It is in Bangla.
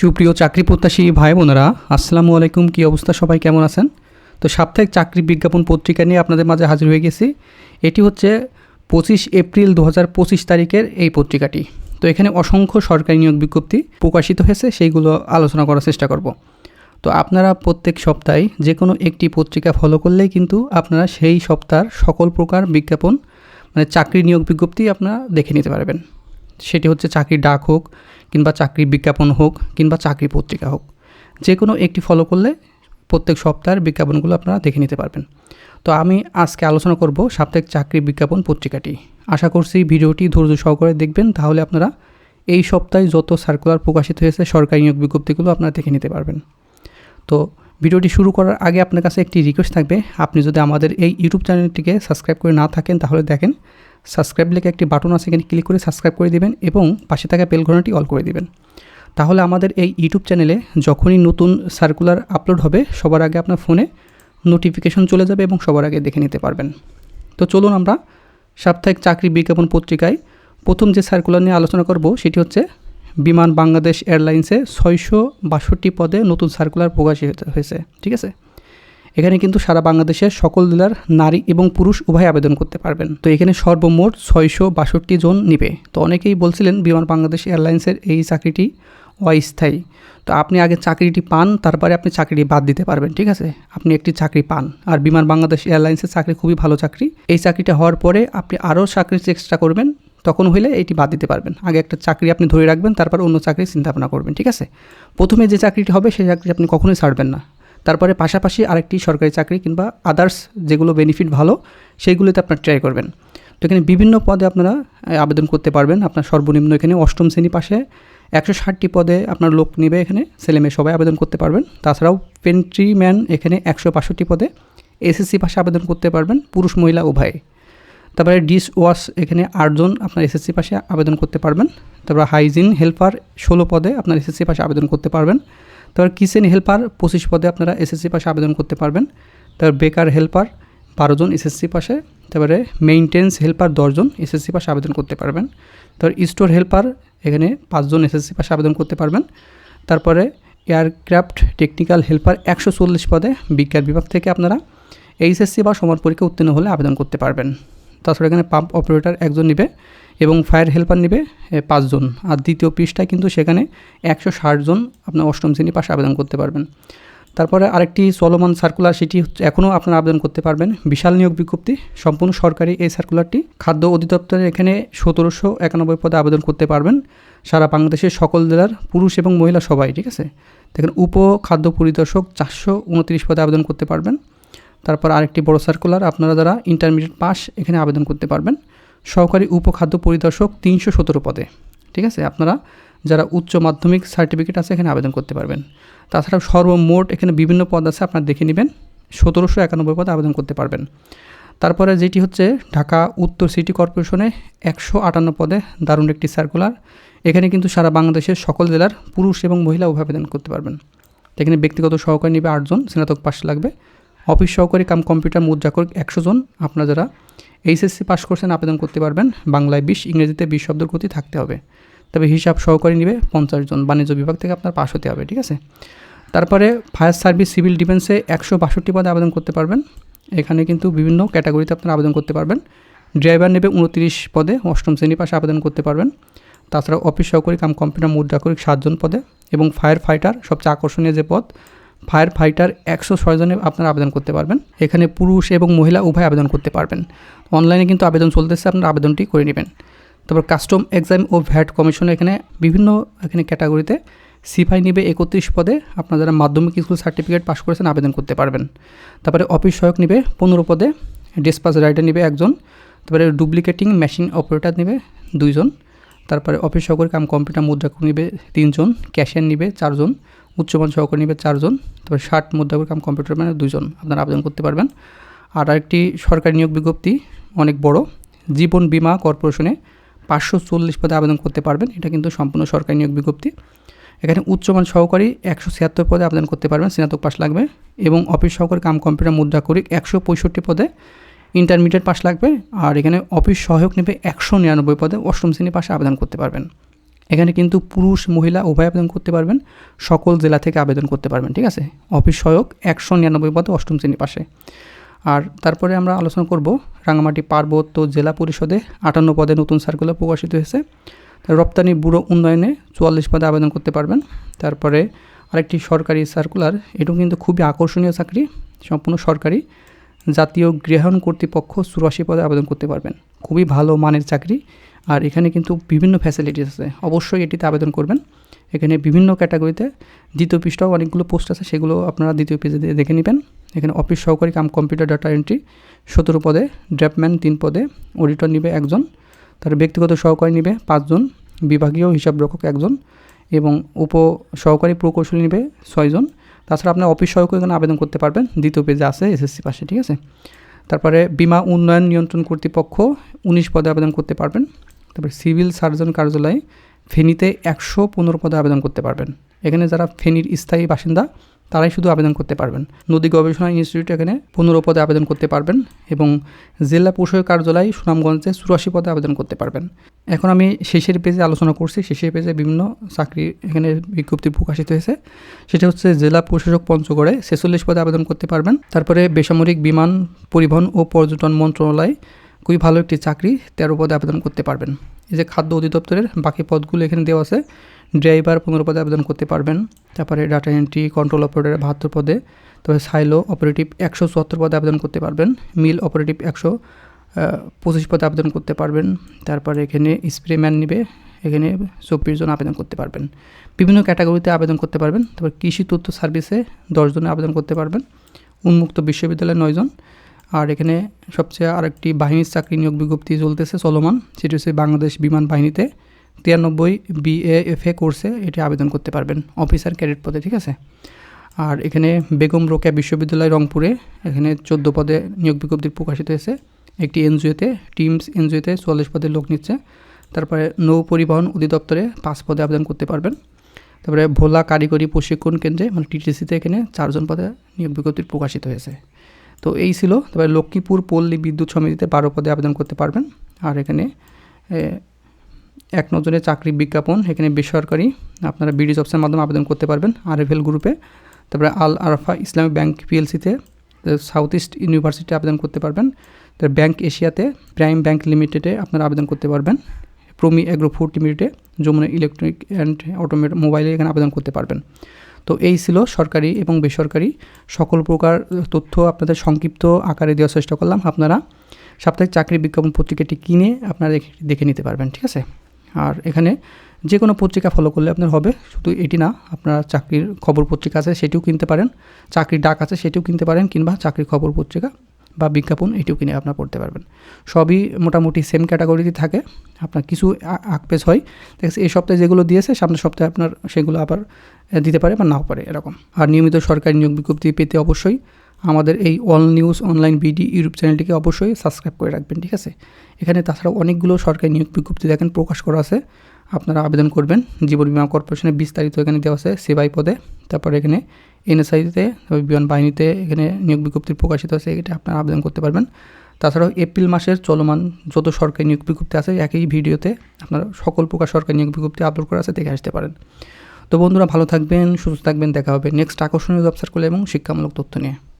সুপ্রিয় চাকরি প্রত্যাশী ভাই বোনেরা, আসসালামু আলাইকুম। কী অবস্থা? সবাই কেমন আছেন? তো সাপ্তাহিক চাকরি বিজ্ঞাপন পত্রিকা নিয়ে আপনাদের মাঝে হাজির হয়ে গেছি। এটি হচ্ছে পঁচিশ এপ্রিল দু হাজার পঁচিশ তারিখের এই পত্রিকাটি। তো এখানে অসংখ্য সরকারি নিয়োগ বিজ্ঞপ্তি প্রকাশিত হয়েছে, সেইগুলো আলোচনা করার চেষ্টা করব। তো আপনারা প্রত্যেক সপ্তাহে যে কোনো একটি পত্রিকা ফলো করলেই কিন্তু আপনারা সেই সপ্তাহের সকল প্রকার বিজ্ঞাপন মানে চাকরি নিয়োগ বিজ্ঞপ্তি আপনারা দেখে নিতে পারবেন। সেটি হচ্ছে চাকরির ডাক হোক কিংবা চাকরির বিজ্ঞাপন হোক কিংবা চাকরি পত্রিকা হোক যে কোনো একটি ফলো করলে প্রত্যেক সপ্তাহের বিজ্ঞাপনগুলো আপনারা দেখে নিতে পারবেন। তো আমি আজকে আলোচনা করব সাপ্তাহিক চাকরি বিজ্ঞাপন পত্রিকাটি। আশা করছি ভিডিওটি ধৈর্য সহকারে দেখবেন, তাহলে আপনারা এই সপ্তাহে যত সার্কুলার প্রকাশিত হয়েছে, সরকারি নিয়োগ বিজ্ঞপ্তিগুলো আপনারা দেখে নিতে পারবেন। তো ভিডিওটি শুরু করার আগে আপনার কাছে একটি রিকোয়েস্ট থাকবে। আপনি যদি আমাদের এই ইউটিউব চ্যানেলটিকে সাবস্ক্রাইব করে না থাকেন, তাহলে দেখেন সাবস্ক্রাইব লেখে একটি বাটন আছে, এখানে ক্লিক করে সাবস্ক্রাইব করে দেবেন এবং পাশে থাকা বেল ঘটনাটি অল করে দিবেন। তাহলে আমাদের এই ইউটিউব চ্যানেলে যখনই নতুন সার্কুলার আপলোড হবে, সবার আগে আপনার ফোনে নোটিফিকেশন চলে যাবে এবং সবার আগে দেখে নিতে পারবেন। তো চলুন আমরা সাপ্তাহিক চাকরি বিজ্ঞাপন পত্রিকায় প্রথম যে সার্কুলার নিয়ে আলোচনা করব, সেটি হচ্ছে বিমান বাংলাদেশ এয়ারলাইন্সে ছয়শো বাষট্টি পদে নতুন সার্কুলার প্রকাশিত হয়েছে, ঠিক আছে? এখানে কিন্তু সারা বাংলাদেশের সকল জেলার নারী এবং পুরুষ উভয় আবেদন করতে পারবেন। তো এখানে সর্বমোট ছয়শো বাষট্টি জন নিবে। তো অনেকেই বলছিলেন বিমান বাংলাদেশ এয়ারলাইন্সের এই চাকরিটি অস্থায়ী। তো আপনি আগে চাকরিটি পান, তারপরে আপনি চাকরিটি বাদ দিতে পারবেন, ঠিক আছে? আপনি একটি চাকরি পান। আর বিমান বাংলাদেশ এয়ারলাইন্সের চাকরি খুবই ভালো চাকরি। এই চাকরিটা হওয়ার পরে আপনি আরও চাকরির চেষ্টা করবেন, তখন হইলে এটি বাদ দিতে পারবেন। আগে একটা চাকরি আপনি ধরে রাখবেন, তারপর অন্য চাকরির চিন্তা ভাবনা করবেন, ঠিক আছে? প্রথমে যে চাকরিটি হবে, সেই চাকরি আপনি কখনোই ছাড়বেন না। তারপরে পাশাপাশি আরেকটি সরকারি চাকরি কিংবা আদার্স যেগুলো বেনিফিট ভালো, সেইগুলোতে আপনার ট্রাই করবেন। তো এখানে বিভিন্ন পদে আপনারা আবেদন করতে পারবেন। আপনার সর্বনিম্ন এখানে অষ্টম শ্রেণি পাশে একশো ষাটটি পদে আপনার লোক নেবে এখানে, ছেলেমেয়ে সবাই আবেদন করতে পারবেন। তাছাড়াও পেন্ট্রিম্যান এখানে একশো বাষট্টি পদে এসএসসি পাশে আবেদন করতে পারবেন, পুরুষ, মহিলা, উভয়ে। তারপরে ডিস ওয়াশ এখানে আটজন আপনার এসএসসি পাশে আবেদন করতে পারবেন। তারপর হাইজিন হেল্পার ষোলো পদে আপনার এসএসসি পাশে আবেদন করতে পারবেন। তারপর কিচেন হেল্পার পঁচিশ পদে আপনারা এসএসসি পাশে আবেদন করতে পারবেন। তারপর বেকার হেল্পার বারো জন এসএসসি পাশে, তারপরে মেইনটেন্স হেল্পার দশজন এসএসসি পাশে আবেদন করতে পারবেন। তারপর স্টোর হেল্পার এখানে পাঁচজন এসএসসি পাশে আবেদন করতে পারবেন। তারপরে এয়ারক্রাফট টেকনিক্যাল হেল্পার একশো চল্লিশ পদে বিজ্ঞান বিভাগ থেকে আপনারা এইচএসসি বা সমান পরীক্ষা উত্তীর্ণ হলে আবেদন করতে পারবেন। তাছাড়া এখানে পাম্প অপারেটর একজন নেবে। এবং ফায়ার হেল্পার নেবে পাঁচজন। আর দ্বিতীয় পৃষ্ঠায় কিন্তু সেখানে একশো ষাট জন আপনার অষ্টম শ্রেণি পাশে আবেদন করতে পারবেন। তারপরে আরেকটি চলমান সার্কুলার সেটি এখনও আপনারা আবেদন করতে পারবেন। বিশাল নিয়োগ বিজ্ঞপ্তি, সম্পূর্ণ সরকারি এই সার্কুলারটি খাদ্য অধিদপ্তরের এখানে সতেরোশো একানব্বই পদে আবেদন করতে পারবেন। সারা বাংলাদেশের সকল জেলার পুরুষ এবং মহিলা সবাই, ঠিক আছে? দেখেন, উপ খাদ্য পরিদর্শক চারশো উনত্রিশ পদে আবেদন করতে পারবেন। তারপর আরেকটি বড় সার্কুলার আপনারা যারা ইন্টারমিডিয়েট পাস এখানে আবেদন করতে পারবেন। সহকারী উপখাদ্য পরিদর্শক তিনশো সতেরো পদে। ঠিক আছে? আপনারা যারা উচ্চ মাধ্যমিক সার্টিফিকেট আছে এখানে আবেদন করতে পারবেন। তাছাড়া সর্বমোট এখানে বিভিন্ন পদ আছে, আপনারা দেখে নেবেন। সতেরোশো একানব্বই পদে আবেদন করতে পারবেন। তারপরে যেটি হচ্ছে ঢাকা উত্তর সিটি কর্পোরেশনে একশো আটান্ন পদে দারুণ একটি সার্কুলার এখানে কিন্তু সারা বাংলাদেশের সকল জেলার পুরুষ এবং মহিলা উভয় আবেদন করতে পারবেন। এখানে ব্যক্তিগত সহকারী নেবে আটজন, স্নাতক পাশ লাগবে। অফিস সহকারী কাম কম্পিউটার মুদ্রাকর একশো জন। আপনারা যারা এইচএসসি পাশ করছেন আবেদন করতে পারবেন। বাংলায় বিশ, ইংরেজিতে বিশ শব্দের গতি থাকতে হবে। তবে হিসাব সহকারী নেবে পঞ্চাশ জন। বাণিজ্য বিভাগ থেকে আপনার পাশ হতে হবে, ঠিক আছে? তারপরে ফায়ার সার্ভিস সিভিল ডিফেন্সে একশো বাষট্টি পদে আবেদন করতে পারবেন। এখানে কিন্তু বিভিন্ন ক্যাটাগরিতে আপনারা আবেদন করতে পারবেন। ড্রাইভার নেবে উনত্রিশ পদে, অষ্টম শ্রেণি পাশে আবেদন করতে পারবেন। তাছাড়া অফিস সহকারী কাম কম্পিউটার মুদ্রাকরিক সাতজন পদে এবং ফায়ার ফাইটার সবচেয়ে আকর্ষণীয় যে পদ ফায়ার ফাইটার একশো ছয় জনে আপনারা আবেদন করতে পারবেন। এখানে পুরুষ এবং মহিলা উভয় আবেদন করতে পারবেন। অনলাইনে কিন্তু আবেদন চলতেছে, আপনারা আবেদনটি করে নেবেন। তারপর কাস্টম এক্সাম ও ভ্যাট কমিশনে এখানে বিভিন্ন এখানে ক্যাটাগরিতে সিফাই নিবে একত্রিশ পদে আপনারা যারা মাধ্যমিক স্কুল সার্টিফিকেট পাস করেছেন আবেদন করতে পারবেন। তারপরে অফিস সহায়ক নিবে পনেরো পদে ডিসপাস রাইডার নিবে একজন, তারপরে ডুপ্লিকেটিং মেশিন অপারেটর নেবে দুইজন, তারপরে অফিস সহকারী কাম কম্পিউটার মুদ্রা নিবে তিনজন ক্যাশিয়ার নিবে চারজন উচ্চমান সহকারী নিবে চারজন, তারপরে ষাট মুদ্রা কাম কম্পিউটার মানে দুজন আপনারা আবেদন করতে পারবেন। আর আরেকটি সরকারি নিয়োগ বিজ্ঞপ্তি, অনেক বড়, জীবন বীমা কর্পোরেশনে পাঁচশো চল্লিশ পদে আবেদন করতে পারবেন, এটা কিন্তু সম্পূর্ণ সরকারি নিয়োগ বিজ্ঞপ্তি। এখানে উচ্চমান সহকারী একশো ছিয়াত্তর পদে আবেদন করতে পারবেন, স্নাতক পাশ লাগবে, এবং অফিস সহকারী কাম কম্পিউটার মুদ্রা করি একশো পঁয়ষট্টি পদে ইন্টারমিডিয়েট পাস লাগবে, আর এখানে অফিস সহায়ক নেবে একশো নিরানব্বই পদে অষ্টম শ্রেণি পাশে আবেদন করতে পারবেন। এখানে কিন্তু পুরুষ, মহিলা উভয় আবেদন করতে পারবেন। সকল জেলা থেকে আবেদন করতে পারবেন, ঠিক আছে? অফিস সহায়ক একশো নিরানব্বই পদে অষ্টম শ্রেণি পাশে। আর তারপরে আমরা আলোচনা করব রাঙামাটি পার্বত্য জেলা পরিষদে আটান্ন পদে নতুন সার্কুলার প্রকাশিত হয়েছে। রপ্তানি ব্যুরো উন্নয়নে চুয়াল্লিশ পদে আবেদন করতে পারবেন। তারপরে আরেকটি সরকারি সার্কুলার এটাও কিন্তু খুবই আকর্ষণীয় চাকরি, সম্পূর্ণ সরকারি, জাতীয় গৃহায়ণ কর্তৃপক্ষ চুরাশি পদে আবেদন করতে পারবেন। খুবই ভালো মানের চাকরি। আর এখানে কিন্তু বিভিন্ন ফ্যাসিলিটিস আছে। অবশ্যই এটিতে আবেদন করবেন। এখানে বিভিন্ন ক্যাটাগরিতে দ্বিতীয় পৃষ্ঠাও অনেকগুলো পোস্ট আছে, সেগুলো আপনারা দ্বিতীয় পেজে দিয়ে দেখে নেবেন। এখানে অফিস সহকারী কাম কম্পিউটার ডাটা এন্ট্রি সতেরো পদে ড্রাফম্যান তিন পদে অডিটর নিবে একজন। তার ব্যক্তিগত সহকারী নিবে পাঁচজন, বিভাগীয় হিসাবরক্ষক একজন এবং উপ সহকারী প্রকৌশলী নিবে ছয়জন। তাছাড়া আপনার অফিস সহায়ক এখানে আবেদন করতে পারবেন। দ্বিতীয় পেজে আছে এসএসসি পাশে, ঠিক আছে? তারপরে বিমা উন্নয়ন নিয়ন্ত্রণ কর্তৃপক্ষ উনিশ পদে আবেদন করতে পারবেন। তারপরে সিভিল সার্জন কার্যালয় ফেনীতে একশো পনেরো পদে আবেদন করতে পারবেন। এখানে যারা ফেনীর স্থায়ী বাসিন্দা তারাই শুধু আবেদন করতে পারবেন। নদী গবেষণা ইনস্টিটিউট এখানে পনেরো পদে আবেদন করতে পারবেন এবং জেলা প্রশাসক কার্যালয় সুনামগঞ্জে চুরাশি পদে আবেদন করতে পারবেন। এখন আমি শেষের পেজে আলোচনা করছি। শেষের পেজে বিভিন্ন চাকরি এখানে বিজ্ঞপ্তি প্রকাশিত হয়েছে। সেটা হচ্ছে জেলা প্রশাসক পঞ্চগড়ে ছেচল্লিশ পদে আবেদন করতে পারবেন। তারপরে বেসামরিক বিমান পরিবহন ও পর্যটন মন্ত্রণালয় খুবই ভালো একটি চাকরি, তেরো পদে আবেদন করতে পারবেন। এই যে খাদ্য অধিদপ্তরের বাকি পদগুলো এখানে দেওয়া আছে ড্রাইভার পনেরো পদে আবেদন করতে পারবেন। তারপরে ডাটা এন্ট্রি কন্ট্রোল অপারেটর বাহাত্তর পদে। তারপরে সাইলো অপারেটিভ একশো চুয়াত্তর পদে আবেদন করতে পারবেন। মিল অপারেটিভ একশো পঁচিশ পদে আবেদন করতে পারবেন। তারপরে এখানে স্প্রেম্যান নিবে। এখানে চব্বিশ জন আবেদন করতে পারবেন। বিভিন্ন ক্যাটাগরিতে আবেদন করতে পারবেন। তারপর কৃষি তথ্য সার্ভিসে দশজনে আবেদন করতে পারবেন। উন্মুক্ত বিশ্ববিদ্যালয়ে নয়জন আর এখানে সবচেয়ে আরেকটি বাহিনীর চাকরি নিয়োগ বিজ্ঞপ্তি চলতেছে চলমান। সেটি হচ্ছে বাংলাদেশ বিমান বাহিনীতে। তিরানব্বই বিএএফএ কোর্সে এটি আবেদন করতে পারবেন অফিসার ক্যাডেট পদে, ঠিক আছে? আর এখানে বেগম রোকেয়া বিশ্ববিদ্যালয় রংপুরে এখানে চোদ্দ পদে নিয়োগ বিজ্ঞপ্তি প্রকাশিত হয়েছে। একটি এনজিওতে, টিমস এনজিওতে চুয়াল্লিশ পদে লোক নিচ্ছে। তারপরে নৌ পরিবহন অধিদপ্তরে পাঁচ পদে আবেদন করতে পারবেন। তারপরে ভোলা কারিগরি প্রশিক্ষণ কেন্দ্রে মানে টিটিসিতে এখানে চারজন পদে নিয়োগ বিজ্ঞপ্তি প্রকাশিত হয়েছে। তো এই ছিল, তারপরে লক্ষ্মীপুর পল্লী বিদ্যুৎ সমিতিতে বারো পদে আবেদন করতে পারবেন। আর এখানে এক নজরে চাকরি বিজ্ঞাপন, এখানে বেসরকারি, আপনারা বিডি জবসের মাধ্যমে আবেদন করতে পারবেন আর এল গ্রুপে তারপরে আল আরফা ইসলামিক ব্যাংক পিএলসিতে সাউথ ইস্ট ইউনিভার্সিটি আবেদন করতে পারবেন। তারপর ব্যাংক এশিয়াতে প্রাইম ব্যাংক লিমিটেডে আপনারা আবেদন করতে পারবেন। প্রমি অ্যাগ্রো ফুড লিমিটেডে যমুনা ইলেকট্রনিক অ্যান্ড অটোমেট মোবাইলে এখানে আবেদন করতে পারবেন। তো এই ছিল সরকারি এবং বেসরকারি। সকল প্রকার তথ্য আপনাদের সংক্ষিপ্ত আকারে দেওয়ার চেষ্টা করলাম। আপনারা সাপ্তাহিক চাকরি বিজ্ঞাপন পত্রিকাটি কিনে আপনারা দেখে নিতে পারবেন, ঠিক আছে? আর এখানে যে কোনো পত্রিকা ফলো করলে আপনার হবে। শুধু এটি না, আপনার চাকরির খবর পত্রিকা আছে, সেটিও কিনতে পারেন। চাকরির ডাক আছে, সেটিও কিনতে পারেন, কিংবা চাকরির খবর পত্রিকা বা বিজ্ঞাপন, এটিও কিনে আপনার পড়তে পারবেন। সবই মোটামুটি সেম ক্যাটাগরিতে থাকে। আপনার কিছু আকপেজ হয়। দেখছি এই সপ্তাহে যেগুলো দিয়েছে, সামনের সপ্তাহে আপনার সেগুলো আবার দিতে পারে বা নাও পারে, এরকম। আর নিয়মিত সরকারি নিয়োগ বিজ্ঞপ্তি পেতে অবশ্যই আমাদের এই all news online BD YouTube চ্যানেলটিকে অবশ্যই সাবস্ক্রাইব করে রাখবেন, ঠিক আছে? এখানে তাছাড়াও অনেকগুলো সরকারি নিয়োগ বিজ্ঞপ্তি দেখেন, প্রকাশ করা আছে। আপনারা আবেদন করবেন। জীবন বিমা কর্পোরেশনের বিস্তারিত এখানে দেওয়া আছে সেবাই পদে। তারপর এখানে এনএসআইতে বিমান বাহিনীতে এখানে নিয়োগ বিজ্ঞপ্তি প্রকাশিত আছে এটা আপনারা আবেদন করতে পারবেন। তাছাড়াও এপ্রিল মাসের চলমান যত সরকারি নিয়োগ বিজ্ঞপ্তি আছে, একই ভিডিওতে আপনারা সকল প্রকার সরকারি নিয়োগ বিজ্ঞপ্তি আপলোড করা আছে, দেখে আসতে পারেন। তো বন্ধুরা, ভালো থাকবেন, সুস্থ থাকবেন, দেখা হবে নেক্সট আকর্ষণীয় জব সার্কুল এবং শিক্ষামূলক তথ্য নিয়ে।